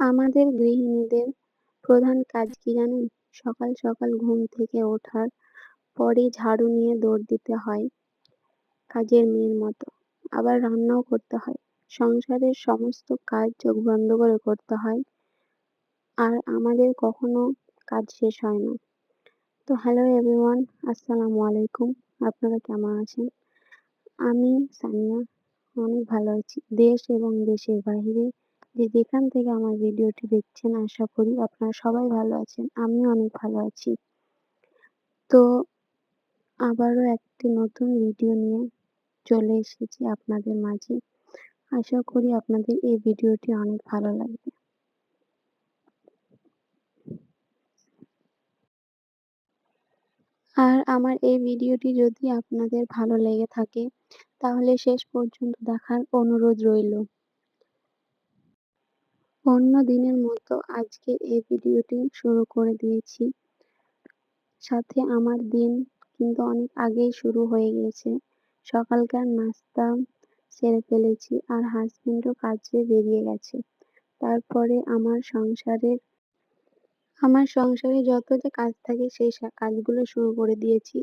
আমাদের গৃহিণীদের প্রধান কাজ কি জানেন? সকাল সকাল ঘুম থেকে ওঠার পরেই ঝাড়ু নিয়ে দৌড় দিতে হয় কাজের মেয়ের মতো। আবার রান্নাও করতে হয়। সংসারের সমস্ত কাজ চোখ বন্ধ করে করতে হয়। আর আমাদের কখনো কাজ শেষ হয় না। তো হ্যালো এভরিওয়ান, আসসালামু আলাইকুম। আপনারা কেমন আছেন? আমি সানিয়া অনেক ভালো আছি। দেশ এবং দেশের বাহিরে যে যেখান থেকে আমার ভিডিওটি দেখছেন, আশা করি আপনারা সবাই ভালো আছেন। আমিও অনেক ভালো আছি। তো আবারও একটি নতুন ভিডিও নিয়ে চলে এসেছি আপনাদের মাঝে। আশা করি আপনাদের এই ভিডিওটি অনেক ভালো লাগবে। আর আমার এই ভিডিওটি যদি আপনাদের ভালো লেগে থাকে, তাহলে শেষ পর্যন্ত দেখার অনুরোধ রইল। অন্য দিনের মতো আজকের এই ভিডিওটি শুরু করে দিয়েছি। সাথে আমার দিন কিন্তু অনেক আগেই শুরু হয়ে গিয়েছে। সকালকার নাস্তা সেরে ফেলেছি আর হাসবেন্ডও কাজে বেরিয়ে গেছে। তারপরে আমার সংসারের আমার সংসারে যত যে কাজ থাকে সেই কাজগুলো শুরু করে দিয়েছি।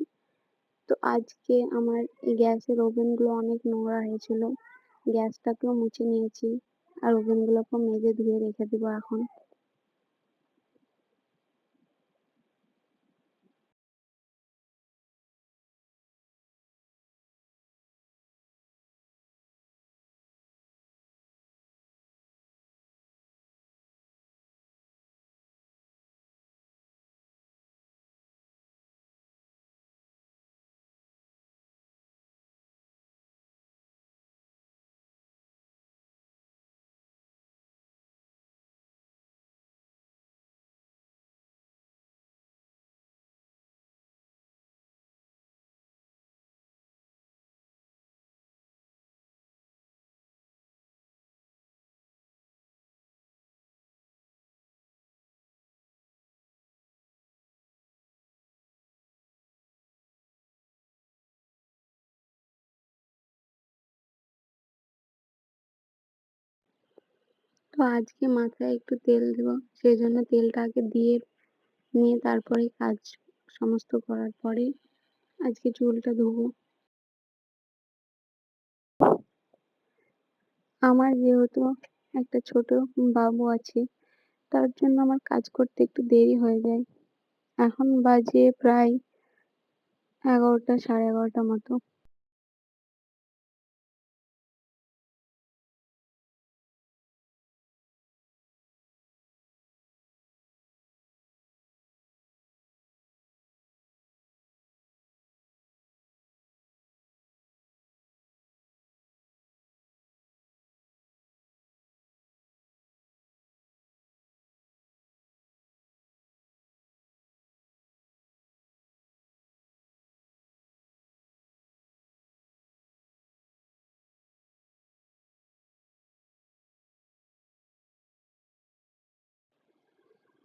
তো আজকে আমার গ্যাসের ওভেনগুলো অনেক নোংরা হয়েছিল। গ্যাসটাকেও মুছে নিয়েছি আর ওভেনগুলোকেও মেজে ধুয়ে রেখে দেবো এখন। তো আজকে মাথায় একটু তেল দেবো সেই জন্য তেলটা আগে দিয়ে নিয়ে তারপরে কাজ সমস্ত করার পরে আজকে চুলটা ধোবো। আমার যেহেতু একটা ছোট বাবু আছে, তার জন্য আমার কাজ করতে একটু দেরি হয়ে যায়। এখন বাজে প্রায় এগারোটা, সাড়ে এগারোটা মতো।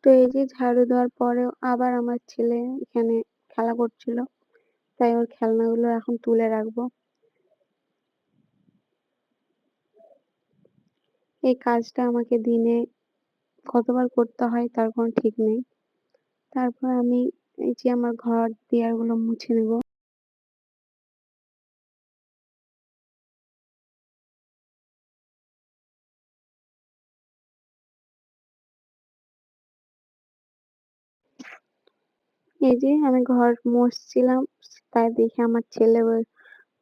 তো এই যে ঝাড়ু দেওয়ার পরেও আবার আমার ছেলে এখানে খেলা করছিল। তাই ওর খেলনাগুলো এখন তুলে রাখব। এই কাজটা আমাকে দিনে কতবার করতে হয় তার কোনো ঠিক নেই। তারপর আমি এই যে আমার ঘর দেয়ালগুলো মুছে নেব। এই যে আমি ঘর মুছছিলাম, তাই দেখে আমার ছেলে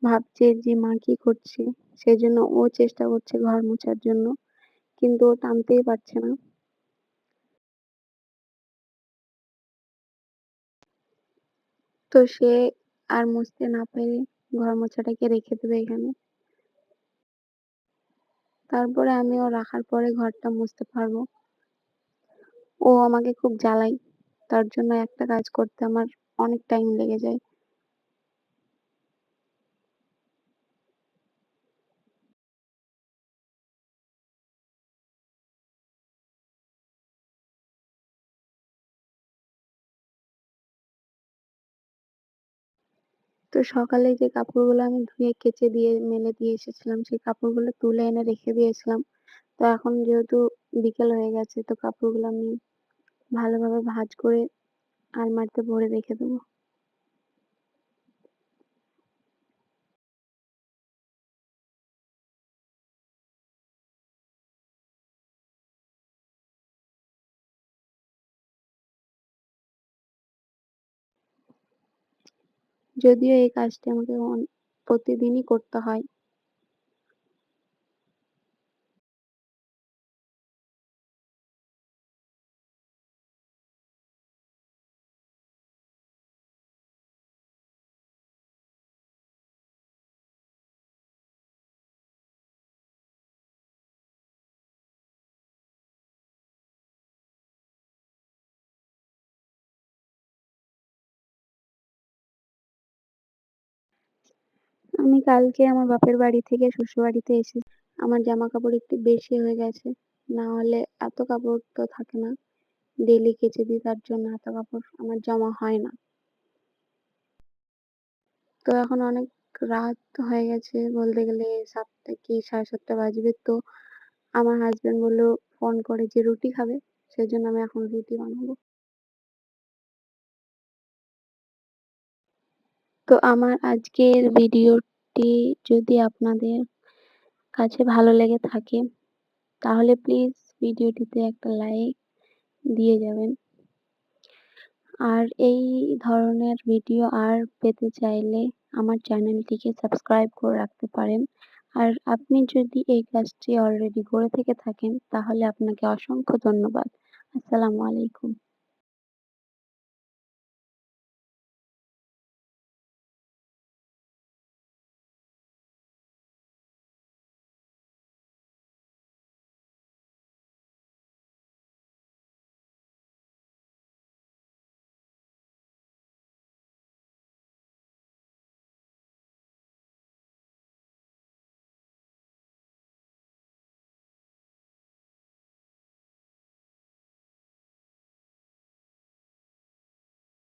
ভাবছে যে মা কি করছে? সেজন্য ও চেষ্টা করছে ঘর মোছার জন্য, কিন্তু ও টানতেই পারছে না। তো সে আর মুছতে না পেরে ঘর মোছাটাকে রেখে দেবে এখানে। তারপরে আমি ও রাখার পরে ঘরটা মুছতে পারব। ও আমাকে খুব জ্বালায়। তার জন্য একটা কাজ করতে আমার অনেক টাইম লেগে যায়। তো সকালে যে কাপড়গুলো আমি ধুয়ে, কেচে দিয়ে, মেলে দিয়ে এসেছিলাম, সেই কাপড়গুলো তুলে এনে রেখে দিয়েছিলাম। তো এখন যেহেতু বিকেল হয়ে গেছে, তো কাপড়গুলো আমি ভালোভাবে ভাঁজ করে আলমারিতে ভরে রেখে দেবো। যদিও এই কাজটি আমাকে প্রতিদিনই করতে হয়। আমি কালকে আমার বাপের বাড়ি থেকে শ্বশুরবাড়িতে এসে আমার জামা কাপড় একটু বেশি হয়ে গেছে। না হলে এত কাপড় তো থাকে না। ডেলি কেচে দিই, তার জন্য এত কাপড় আমার জমা হয় না। তো এখন অনেক রাত হয়ে গেছে, বলতে গেলে সাতটা কি সাড়ে সাতটা বাজবে। তো আমার হাজবেন্ড বলল ফোন করে যে রুটি খাবে, সেজন্য আমি এখন রুটি বানাবো। তো আমার আজকের ভিডিওটি যদি আপনাদের কাছে ভালো লেগে থাকে, তাহলে প্লিজ ভিডিওটিতে একটা লাইক দিয়ে যাবেন। আর এই ধরনের ভিডিও আর পেতে চাইলে আমার চ্যানেলটিকে সাবস্ক্রাইব করে রাখতে পারেন। আর আপনি যদি এই কাজটি অলরেডি করে থেকে থাকেন, তাহলে আপনাকে অসংখ্য ধন্যবাদ। আসসালামু আলাইকুম।